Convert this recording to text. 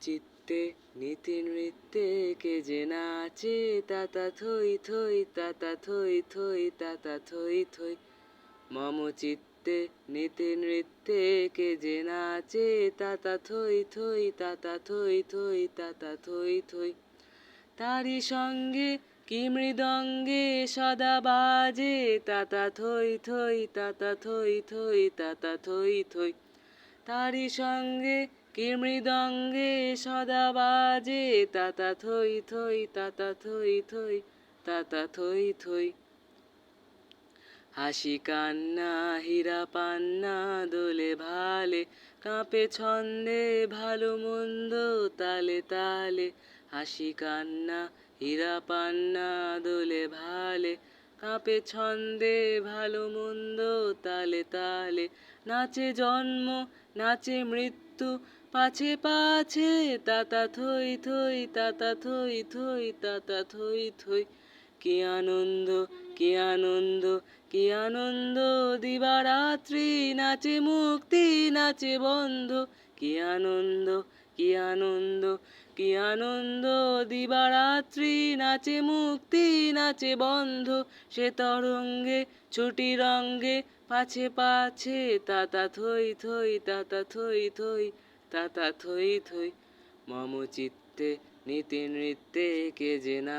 চিত্তে, নীতি নৃত্যে কে যে নাচে তাতা থই থই তাতা থই থই তাতা থই থই। মম চিত্তে, নীতি নৃত্যে কে যে নাচে তাতা থই থই তাতা থই থই তাতা থই থই। তারি সঙ্গে কি মৃদঙ্গে সদা বাজে তাতা থই থই তাতা থই থই তাতা থই থই। তারি সঙ্গে কি মৃদঙ্গে সদা বাজে, তাতা থই থই, তাতা থই থই, তাতা থই থই। হাসি কান্না, হীরা পান্না, দোলে ভালে, কাঁপে ছন্দে, ভালো মন্দ, তালে তালে। হাসি কান্না, হীরা পান্না, দোলে ভালে, কাঁপে ছন্দে, ভালো মন্দ, তালে তালে। নাচে জন্ম, নাচে মৃত্যু পাছে পাছে, তাতা থই থই, তাতা থই থই, তাতা থই থই। কি আনন্দ কি আনন্দ কি আনন্দ, দিবারাত্রি নাচে মুক্তি, নাচে বন্ধ। কি আনন্দ কি আনন্দ কি আনন্দ, দিবারাত্রি নাচে মুক্তি, নাচে বন্ধ। সে তরঙ্গে, ছুটি রঙ্গে, পাছে পাছে, তাতা থই থই, তাতা থই থই। তাতা থই থই। মম চিত্তে নীতি নৃত্যে কে যে না